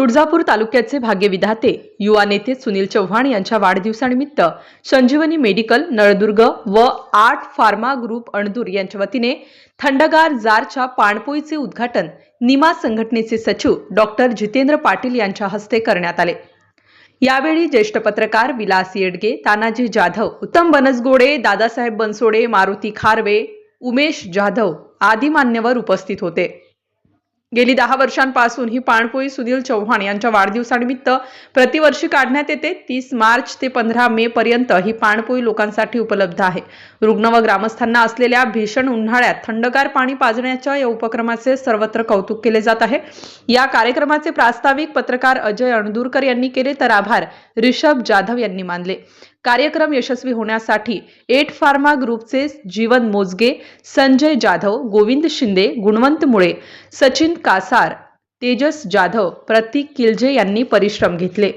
तुळजापूर तालुक्याचे भाग्यविधाते युवा नेते सुनील चव्हाण यांच्या वाढदिवसानिमित्त संजीवनी मेडिकल नळदुर्ग व आर्ट फार्मा ग्रुप अणदूर यांच्या वतीने थंडगार जारच्या पाणपोईचे उद्घाटन निमा संघटनेचे सचिव डॉक्टर जितेंद्र पाटील यांच्या हस्ते करण्यात आले. यावेळी ज्येष्ठ पत्रकार विलास येडगे तानाजी जाधव उत्तम बनसगोडे दादासाहेब बनसोडे मारुती खारवे उमेश जाधव आदी मान्यवर उपस्थित होते. गेली दहा वर्षांपासून ही पाणपोई सुनील चव्हाण यांच्या वाढदिवसानिमित्त प्रतिवर्षी काढण्यात येते. तीस मार्च ते पंधरा मे पर्यंत ही पाणपोई लोकांसाठी उपलब्ध आहे. रुग्ण व ग्रामस्थांना असलेल्या भीषण उन्हाळ्यात थंडगार पाणी पाजण्याच्या या उपक्रमाचे सर्वत्र कौतुक केले जात आहे. या कार्यक्रमाचे प्रास्ताविक पत्रकार अजय अणदूरकर यांनी केले तर आभार. रिषभ जाधव यांनी मानले. कार्यक्रम यशस्वी होण्यासाठी एट फार्मा ग्रुपचे जीवन मोजगे संजय जाधव गोविंद शिंदे गुणवंत मुळे सचिन कासार तेजस जाधव प्रतीक किलजे यांनी परिश्रम घेतले.